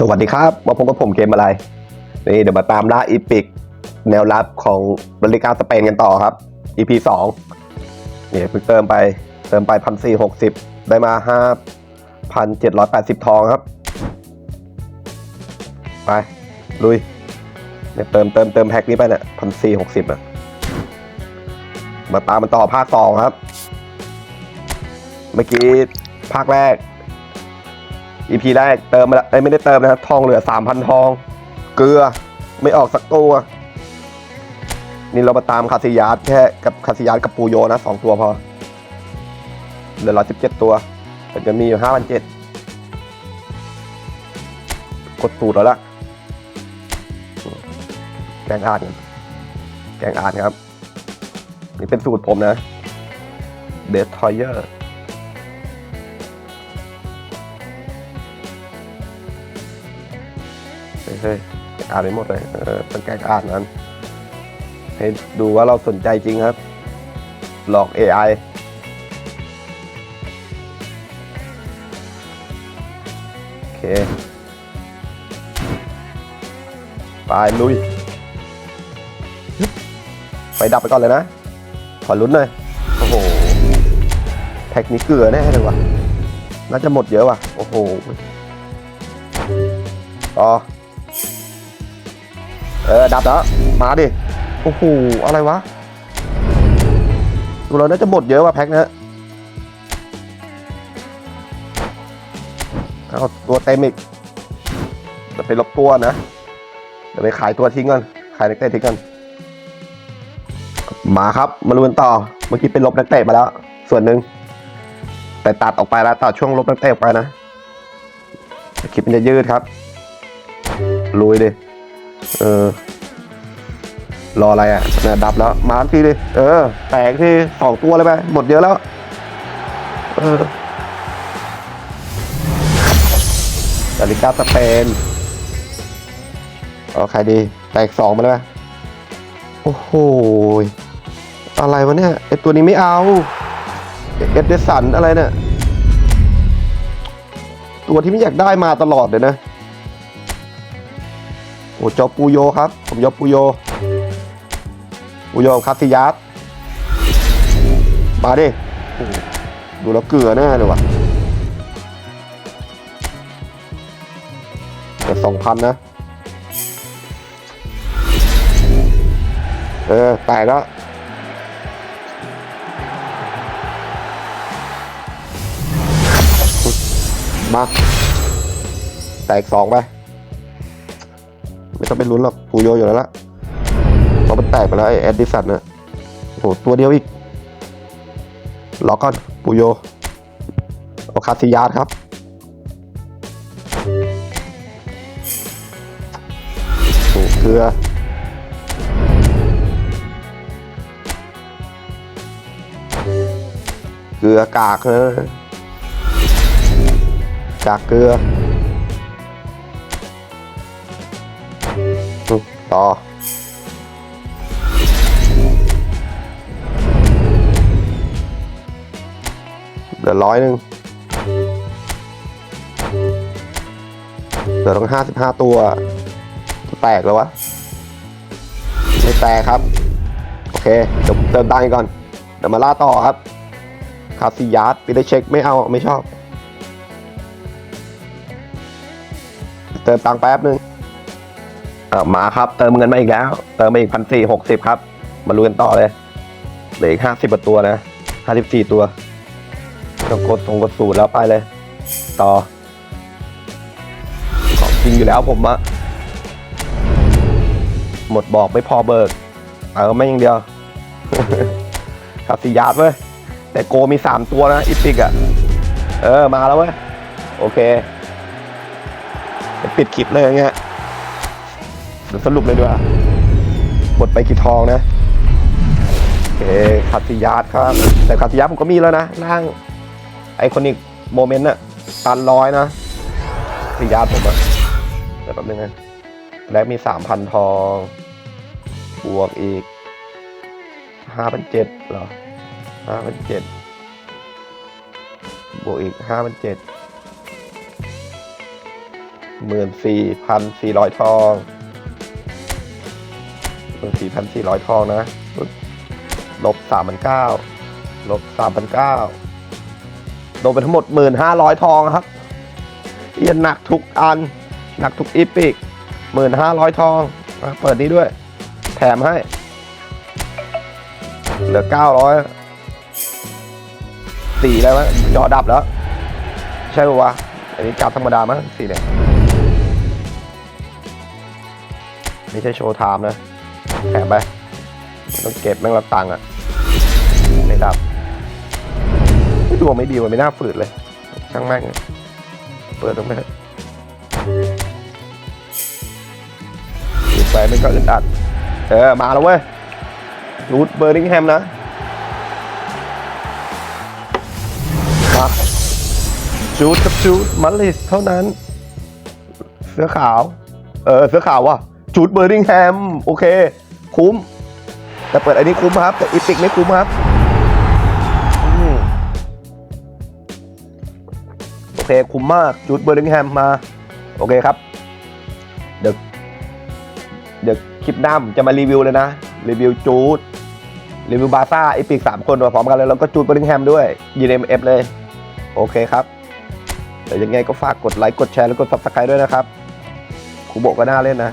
สวัสดีครับ มาพบกับผมเกมอะไร นี่เดี๋ยวมาตามล่าอีพิกแนวรับของบริการสเปนกันต่อครับ EP สองนี่เพิ่งเติมไปเติมไปพันสี่หกสิบได้มาห้าพันเจ็ดร้อยแปดสิบทองครับ ไป ลุยเนี่ยเติมเติมเติมแพ็กนี้ไปเนี่ยพันสี่หกสิบอะ มาตามมันต่อภาคสองครับ เมื่อกี้ภาคแรก EP แรกเติมมาแล้วเอ้ไม่ได้เติมนะครับ ทองเหลือสามพันทอง เกลือไม่ออกสักตัว นี่เรามาตามคาซิยาสแค่กับคาซิยาสกับปูโยนะสองตัวพอ เหลือร้อยสิบเจ็ดตัว แต่จะมีอยู่ห้าพันเจ็ดกดสูตรแล้วล่ะ แกงอ่านแกงอ่านครับ นี่เป็นสูตรผมนะเดสทอยเยอร์ เฮ้ยอ่านไปหมดเลยเออต้องแก้อ่านนั้น ให้ดูว่าเราสนใจจริงครับ หลอก AI โอเคไปลุย ไปดับไปก่อนเลยนะ ขอลุ้นหน่อย โอ้โห แพ็กนี้เกลือแน่เลยว่ะ น่าจะหมดเยอะว่ะ โอ้โหต่อ เออ ดับแล้ว มาดิ โอ้โห อะไรวะ ดูเราน่าจะหมดเยอะว่ะแพ็คเนะเอาตัวเต็มอีกเดี๋ยวไปลบตัวนะ เดี๋ยวไปขายตัวทิ้งก่อน ขายนักเตะทิ้งก่อน มาครับ มาลุ้นต่อ เมื่อกี้เป็นลบนักเตะมาแล้ว ส่วนหนึ่ง แต่ตัดออกไปแล้ว ตัดช่วงลบนักเตะออกไปนะคลิปมันจะยืดครับ ลุยดิ เออ รออะไรอะเนี่ยดับแล้ว มาทีดิเออ แตกที่สองตัวเลยไป หมดเยอะแล้ว เออดาริกาสเปนเอาใครดี แตกสองมาเลยไปโอ้โห อะไรวะเนี่ยไอตัวนี้ไม่เอา เอ็ดเดสันอะไรเนี่ย ตัวที่ไม่อยากได้มาตลอดเลยนะ โอ้จอปูโยครับ ผมยอปูโย ปูโยกับคาซิยัสมาดิดูแล้วเกลือแน่เลยว่ะแต่สองพันนะ เออแตกแล้วมาแตกสองไป ไม่ต้องไปลุ้นหรอกปูโยอยู่แล้วละเพราะมันแตกไปแล้วไอ้แอดดิสันนะโอ้โหตัวเดียวอีกรอก่อนปูโยเอาคาซิยาสครับโอ้เกลือเกลือกากเลยกากเกลือ ต่อเหลือร้อยหนึ่งเหลือต้องห้าสิบห้าตัว แตกแล้ววะ ไม่แตกครับ โอเคเดี๋ยวเติมตังค์ก่อน เดี๋ยวมาล่าต่อครับ คาซิยาร์ดไปได้เช็คไม่เอาไม่ชอบ เติมตังค์แป๊บนึง อะมาครับเติมเงินมาอีกแล้ว เติมมาอีกพันสี่หกสิบครับ มาลุ้นกันต่อเลยเหลืออีกห้าสิบตัวนะห้าสิบสี่ตัวต้องกดตรงกดสูตรแล้วไปเลย ต่อของจริงอยู่แล้วผมอะหมดบอกไม่พอเบิกเออไม่อย่างเดียวคาสิยาดเว้ยแต่โกมีสามตัวนะอีพิกอะเออมาแล้วเว้ยโอเคปิดคลิปเลยอย่างเงี้ย เดี๋ยวสรุปเลยดีกว่าหมดไปกี่ทองนะโอเคคาติยาสครับ แต่คาติยาผมก็มีแล้วนะร่างไอคอนิกโมเมนต์อะตันร้อยนะคาติยาสผมอะเดี๋ยวแป๊บนึงนะแรกมีสามพันทองบวกอีกห้าพันเจ็ดเหรอห้าพันเจ็ดบวกอีกห้าพันเจ็ดหมื่นสี่พันสี่ร้อยทอง หมื่นสี่พันสี่ร้อยทองนะลบสามพันเก้าลบสามพันเก้าลบไปทั้งหมดหมื่นห้าร้อยทองครับเอียนหนักทุกอัน หนักทุกอีพิกหมื่นห้าร้อยทองอะเปิดนี้ด้วย แถมให้ เหลือเก้าร้อยสี่แล้วมั้ยจอดับแล้ว ใช่ปะวะ อันนี้กลับธรรมดามั้งสี่เนี่ย ไม่ใช่โชว์ไทม์นะ แถมไปต้องเก็บแม่งรับตังค์อะไม่ดับไม่ดวงไม่ดีว่ะไม่น่าฝืดเลย ช่างแม่งเปิดตรงไปเถอะปิดไปไม่ก็อึดอัด เออ มาแล้วเว้ยรูทเบอร์นิงแฮมนะมาจูดกับจูดมัลลิสเท่านั้น เสื้อขาว เออ เสื้อขาวว่ะจูดเบอร์นิงแฮม โอเค คุ้ม แต่เปิดอันนี้คุ้มครับ แต่อีพิกไม่คุ้มครับอโอเค คุ้มมากจูดเบอร์นิงแฮมมา โอเคครับ เดี๋ยวเดี๋ยวคลิปหน้าผมจะมารีวิวเลยนะ รีวิวจูดรีวิวบาซ่าไอปีกสามคนมาพร้อมกันเลยแล้วก็จูดเบอร์นิงแฮมด้วยยีเอ็มเอฟเลย โอเคครับเดี๋ยวยังไงก็ฝากกดไลค์กดแชร์แล้วกด subscribe ด้วยนะครับครูโบก็น่าเล่นนะ